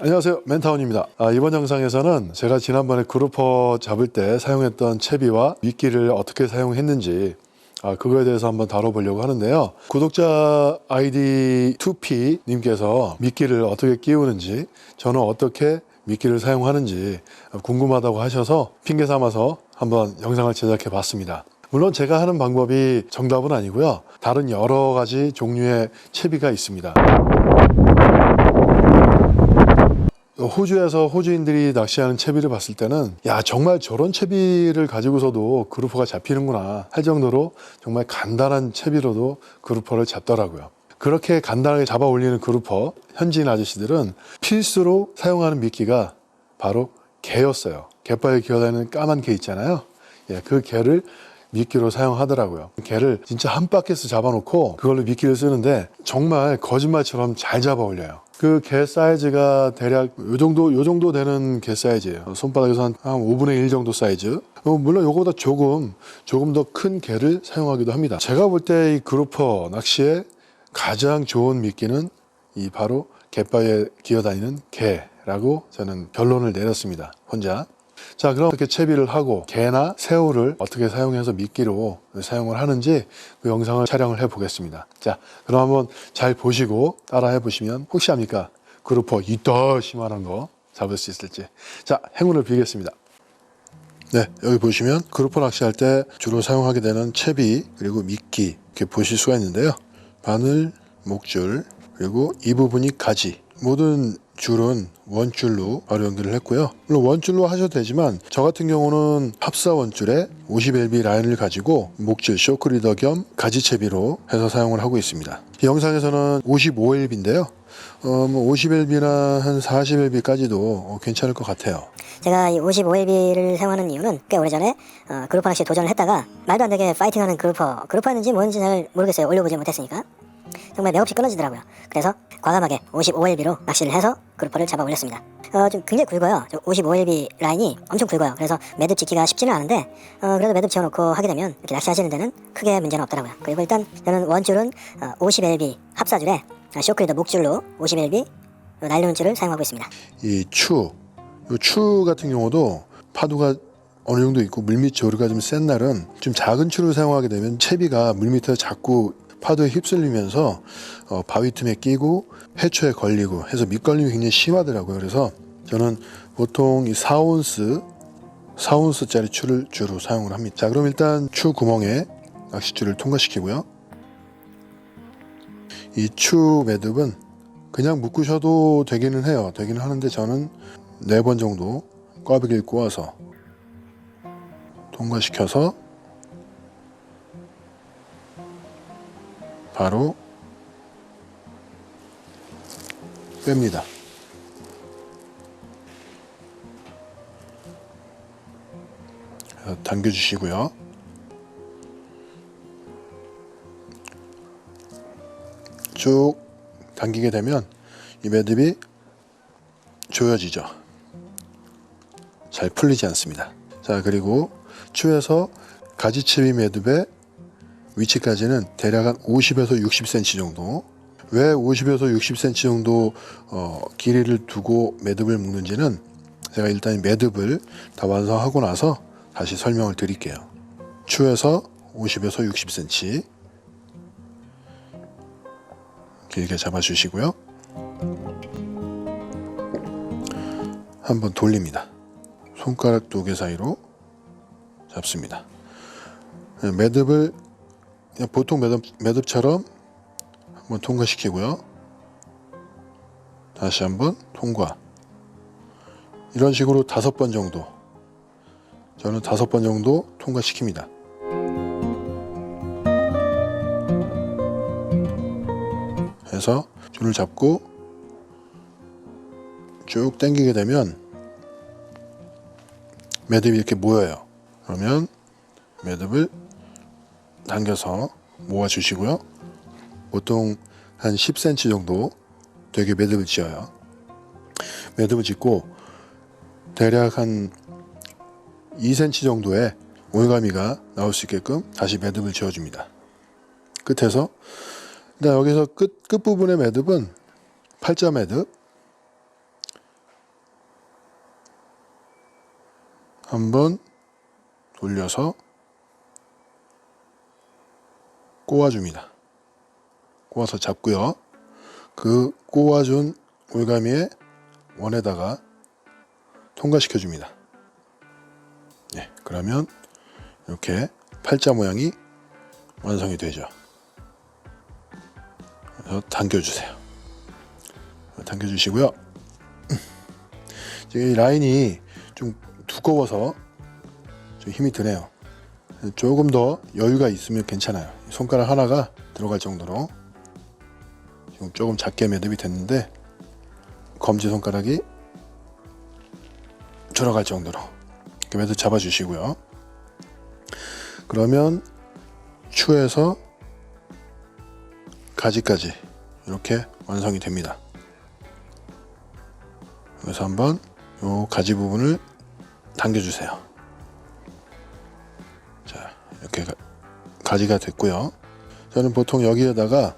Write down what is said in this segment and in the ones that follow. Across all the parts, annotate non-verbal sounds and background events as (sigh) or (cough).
안녕하세요. 멘타원입니다. 아, 이번 영상에서는 제가 지난번에 그루퍼 잡을 때 사용했던 채비와 미끼를 어떻게 사용했는지 아, 그거에 대해서 한번 다뤄보려고 하는데요. 구독자 아이디 2P 님께서 미끼를 어떻게 끼우는지 저는 어떻게 미끼를 사용하는지 궁금하다고 하셔서 핑계 삼아서 한번 영상을 제작해 봤습니다. 물론 제가 하는 방법이 정답은 아니고요. 다른 여러 가지 종류의 채비가 있습니다 호주에서 호주인들이 낚시하는 채비를 봤을 때는 야 정말 저런 채비를 가지고서도 그루퍼가 잡히는구나 할 정도로 정말 간단한 채비로도 그루퍼를 잡더라고요. 그렇게 간단하게 잡아 올리는 그루퍼 현지인 아저씨들은 필수로 사용하는 미끼가 바로 개였어요. 갯바에 기어다니는 까만 개 있잖아요. 예, 그 개를 미끼로 사용하더라고요. 개를 진짜 한 바퀴스 잡아놓고 그걸로 미끼를 쓰는데 정말 거짓말처럼 잘 잡아 올려요. 그 개 사이즈가 대략 요 정도 요 정도 되는 개 사이즈예요. 손바닥에서 한, 한 5분의 1 정도 사이즈. 어, 물론 요거보다 조금 조금 더 큰 개를 사용하기도 합니다. 제가 볼 때 이 그루퍼 낚시에 가장 좋은 미끼는 이 바로 갯바에 기어다니는 개라고 저는 결론을 내렸습니다. 혼자. 자, 그럼 어떻게 채비를 하고 개나 새우를 어떻게 사용해서 미끼로 사용을 하는지 그 영상을 촬영을 해 보겠습니다. 자, 그럼 한번 잘 보시고 따라 해 보시면 혹시 합니까? 그루퍼 이따 심한한 거 잡을 수 있을지. 자, 행운을 빌겠습니다. 네, 여기 보시면 그루퍼 낚시할 때 주로 사용하게 되는 채비 그리고 미끼 이렇게 보실 수가 있는데요. 바늘, 목줄 그리고 이 부분이 가지 모든 줄은 원줄로 바로 연결을 했고요. 물론 원줄로 하셔도 되지만 저 같은 경우는 합사 원줄에 50LB 라인을 가지고 목줄 쇼크리더 겸 가지채비로 해서 사용을 하고 있습니다. 이 영상에서는 55LB인데요. 어, 뭐 50LB나 한 40LB까지도 어, 괜찮을 것 같아요. 제가 이 55LB를 사용하는 이유는 꽤 오래전에 어, 그루퍼 낚시 도전을 했다가 말도 안 되게 파이팅하는 그루퍼 그루퍼였는지 뭔지 잘 모르겠어요 올려보지 못했으니까 정말 매없이 끊어지더라고요. 그래서 과감하게 55LB로 낚시를 해서 그루퍼를 잡아 올렸습니다. 어, 좀 굉장히 굵어요. 55LB 라인이 엄청 굵어요. 그래서 매듭 짓기가 쉽지는 않은데 어, 그래도 매듭 지어놓고 하게 되면 이렇게 낚시하시는 데는 크게 문제는 없더라고요. 그리고 일단 저는 원줄은 어, 50LB 합사줄에 어, 쇼크리더 목줄로 50LB 나일론 줄을 사용하고 있습니다. 이 추, 이추 같은 경우도 파도가 어느 정도 있고 물밑 조류가 좀 센 날은 좀 작은 추를 사용하게 되면 채비가 물밑에 자꾸 파도에 휩쓸리면서 어, 바위 틈에 끼고 해초에 걸리고 해서 밑걸림이 굉장히 심하더라고요. 그래서 저는 보통 이 4온스 4온스짜리 추를 주로 사용을 합니다. 자, 그럼 일단 추 구멍에 낚싯줄을 통과시키고요. 이 추 매듭은 그냥 묶으셔도 되기는 해요. 되기는 하는데 저는 네 번 정도 꽈배기를 꼬아서 통과시켜서 바로 뺍니다. 당겨주시고요. 쭉 당기게 되면 이 매듭이 조여지죠. 잘 풀리지 않습니다. 자 그리고 추에서 가지채비 매듭의 위치까지는 대략 한 50에서 60cm 정도. 왜 50에서 60cm 정도 어, 길이를 두고 매듭을 묶는지는 제가 일단 이 매듭을 다 완성하고 나서 다시 설명을 드릴게요. 추에서 50에서 60cm 길게 잡아주시고요. 한번 돌립니다. 손가락 두 개 사이로 잡습니다. 네, 매듭을 그냥 보통 매듭, 매듭처럼 한번 통과시키고요. 다시 한번 통과. 이런 식으로 다섯 번 정도. 저는 다섯 번 정도 통과시킵니다. 해서 줄을 잡고 쭉 당기게 되면 매듭이 이렇게 모여요. 그러면 매듭을 당겨서 모아주시고요. 보통 한 10cm 정도 되게 매듭을 지어요. 매듭을 짓고 대략 한 2cm 정도의 올가미가 나올 수 있게끔 다시 매듭을 지어줍니다. 끝에서 근데 여기서 끝, 끝부분의 매듭은 팔자 매듭 한번 돌려서 꼬아줍니다. 꼬아서 잡고요. 그 꼬아준 올가미의 원에다가 통과시켜 줍니다. 네, 그러면 이렇게 팔자 모양이 완성이 되죠. 그래서 당겨주세요. 당겨주시고요. (clears throat) 지금 이 라인이 좀 두꺼워서 좀 힘이 드네요. 조금 더 여유가 있으면 괜찮아요. 손가락 하나가 들어갈 정도로 지금 조금 작게 매듭이 됐는데 검지 손가락이 들어갈 정도로 이렇게 매듭 잡아 주시고요. 그러면 추에서 가지까지 이렇게 완성이 됩니다. 그래서 한번 요 가지 부분을 당겨주세요. 자 이렇게 가, 가지가 됐고요. 저는 보통 여기에다가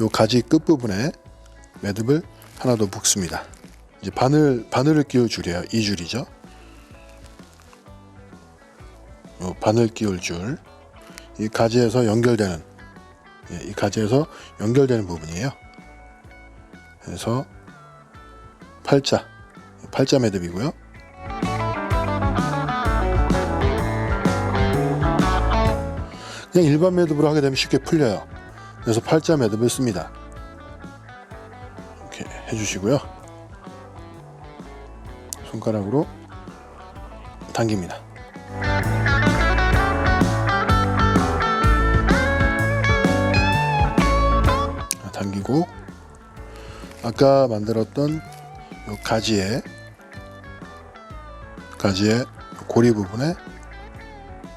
요 가지 끝 부분에 매듭을 하나 더 묶습니다. 이제 바늘 바늘을 끼울 줄이에요. 이 줄이죠. 요 바늘 끼울 줄. 이 가지에서 연결되는 예, 이 가지에서 연결되는 부분이에요. 그래서 팔자 팔자 매듭이고요. 그냥 일반 매듭으로 하게 되면 쉽게 풀려요. 그래서 팔자 매듭을 씁니다. 이렇게 해주시고요. 손가락으로 당깁니다. 당기고 아까 만들었던 요 가지에 가지의 고리 부분에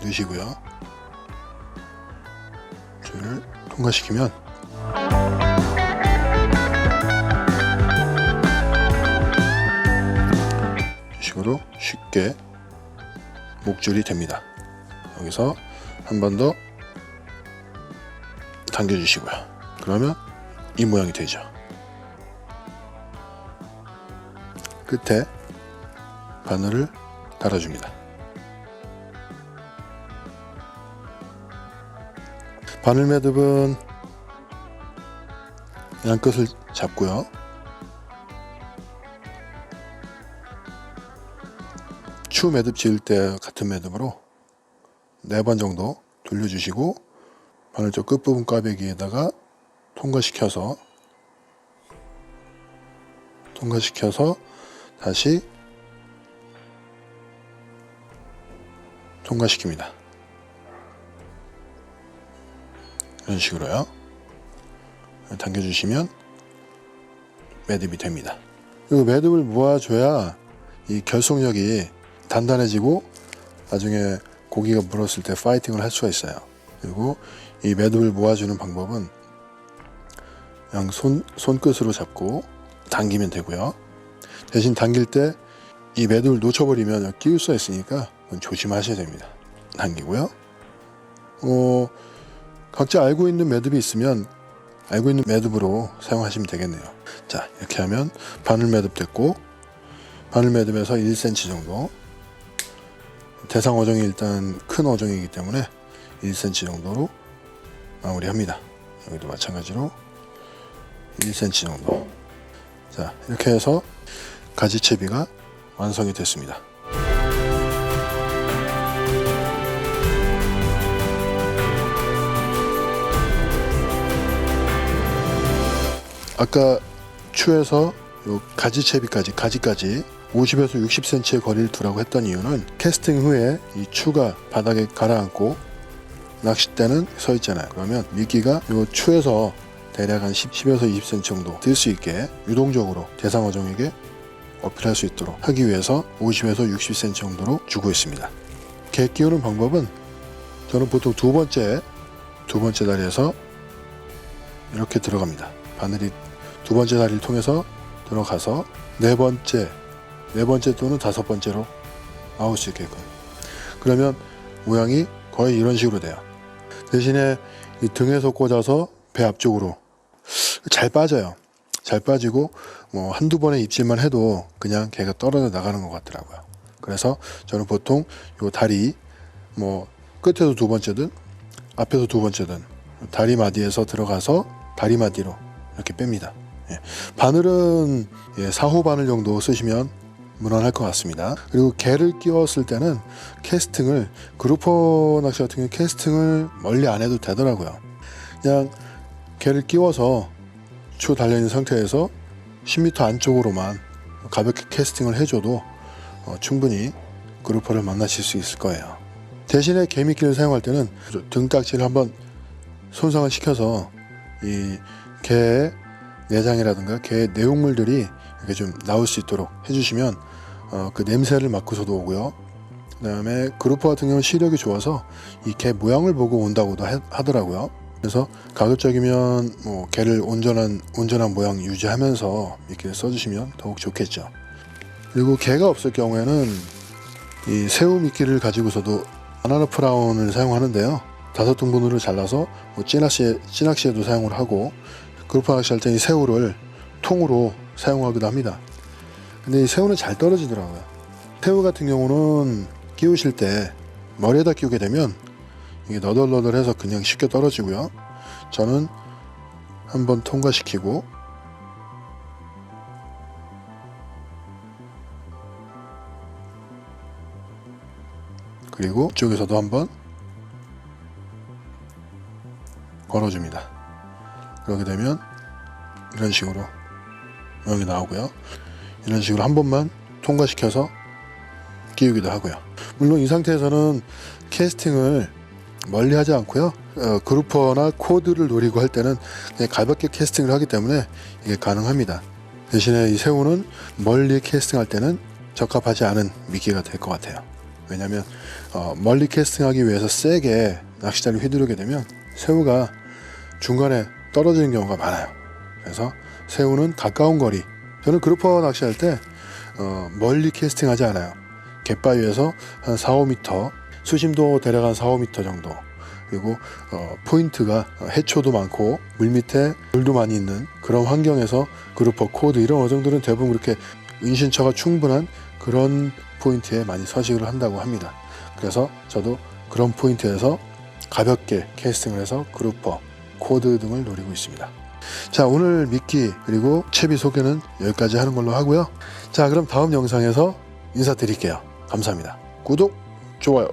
넣으시고요. 줄을 통과시키면 이런 식으로 쉽게 목줄이 됩니다. 여기서 한 번 더 당겨주시고요. 그러면 이 모양이 되죠. 끝에 바늘을 달아줍니다. 바늘 매듭은 양 끝을 잡고요. 추 매듭 지을 때 같은 매듭으로 네 번 정도 돌려주시고 바늘 쪽 끝부분 꽈배기에다가 통과시켜서 통과시켜서 다시 통과시킵니다. 이런 식으로요. 당겨주시면 매듭이 됩니다. 그리고 매듭을 모아줘야 이 결속력이 단단해지고 나중에 고기가 물었을 때 파이팅을 할 수가 있어요. 그리고 이 매듭을 모아주는 방법은 그냥 손, 손끝으로 잡고 당기면 되고요. 대신 당길 때 이 매듭을 놓쳐버리면 끼울 수가 있으니까 조심하셔야 됩니다. 당기고요. 어, 각자 알고 있는 매듭이 있으면 알고 있는 매듭으로 사용하시면 되겠네요. 자, 이렇게 하면 바늘 매듭 됐고 바늘 매듭에서 1cm 정도 대상 어종이 일단 큰 어종이기 때문에 1cm 정도로 마무리합니다. 여기도 마찬가지로 1cm 정도. 자, 이렇게 해서 가지채비가 완성이 됐습니다. 아까 추에서 요 가지채비까지 가지까지 50에서 60cm의 거리를 두라고 했던 이유는 캐스팅 후에 이 추가 바닥에 가라앉고 낚싯대는 서 있잖아요. 그러면 미끼가 요 추에서 대략 한 10, 10에서 20cm 정도 뜰수 있게 유동적으로 대상 어종에게 어필할 수 있도록 하기 위해서 50에서 60cm 정도로 주고 있습니다. 개 끼우는 방법은 저는 보통 두 번째 두 번째 다리에서 이렇게 들어갑니다. 바늘이 두 번째 다리를 통해서 들어가서 네 번째 네 번째 또는 다섯 번째로 나올 수 있게끔 그러면 모양이 거의 이런 식으로 돼요. 대신에 이 등에서 꽂아서 배 앞쪽으로 잘 빠져요. 잘 빠지고 뭐 한두 번의 입질만 해도 그냥 개가 떨어져 나가는 것 같더라고요. 그래서 저는 보통 요 다리 뭐 끝에서 두 번째든 앞에서 두 번째든 다리 마디에서 들어가서 다리 마디로 이렇게 뺍니다. 예. 바늘은 예, 4호 바늘 정도 쓰시면 무난할 것 같습니다. 그리고 개를 끼웠을 때는 캐스팅을 그루퍼 낚시 같은 경우 캐스팅을 멀리 안 해도 되더라고요. 그냥 개를 끼워서 추 달려 있는 상태에서 10m 안쪽으로만 가볍게 캐스팅을 해줘도 어, 충분히 그루퍼를 만나실 수 있을 거예요. 대신에 개미끼를 사용할 때는 등딱지를 한번 손상을 시켜서 이 개의 내장이라든가 개의 내용물들이 이렇게 좀 나올 수 있도록 해주시면 어, 그 냄새를 맡고서도 오고요. 그 다음에 그루퍼 같은 경우는 시력이 좋아서 이 개 모양을 보고 온다고도 하- 하더라고요. 그래서 가급적이면 뭐 개를 온전한 온전한 모양 유지하면서 미끼를 써주시면 더욱 좋겠죠. 그리고 개가 없을 경우에는 이 새우 미끼를 가지고서도 바나나 프라운을 사용하는데요. 다섯 등분으로 잘라서 뭐 찌낚시에, 찌낚시에도 사용을 하고 그루퍼 낚시 할 때 이 새우를 통으로 사용하기도 합니다. 근데 이 새우는 잘 떨어지더라고요. 새우 같은 경우는 끼우실 때 머리에다 끼우게 되면 이게 너덜너덜해서 그냥 쉽게 떨어지고요. 저는 한번 통과시키고 그리고 이쪽에서도 한번 걸어줍니다. 그렇게 되면 이런 식으로 모양이 나오고요. 이런 식으로 한 번만 통과시켜서 끼우기도 하고요. 물론 이 상태에서는 캐스팅을 멀리 하지 않고요. 어, 그루퍼나 코드를 노리고 할 때는 그냥 가볍게 캐스팅을 하기 때문에 이게 가능합니다. 대신에 이 새우는 멀리 캐스팅할 때는 적합하지 않은 미끼가 될 것 같아요. 왜냐하면 어, 멀리 캐스팅하기 위해서 세게 낚시자를 휘두르게 되면 새우가 중간에 떨어지는 경우가 많아요. 그래서 새우는 가까운 거리. 저는 그루퍼 낚시할 때 어, 멀리 캐스팅하지 않아요. 갯바위에서 한 4, 5m, 수심도 대략 한 4, 5m 정도. 그리고 어, 포인트가 어, 해초도 많고 물 밑에 물도 많이 있는 그런 환경에서 그루퍼 코드 이런 어종들은 대부분 그렇게 은신처가 충분한 그런 포인트에 많이 서식을 한다고 합니다. 그래서 저도 그런 포인트에서 가볍게 캐스팅을 해서 그루퍼, 코드 등을 노리고 있습니다. 자 오늘 미끼 그리고 채비 소개는 여기까지 하는 걸로 하고요. 자 그럼 다음 영상에서 인사드릴게요. 감사합니다. 구독, 좋아요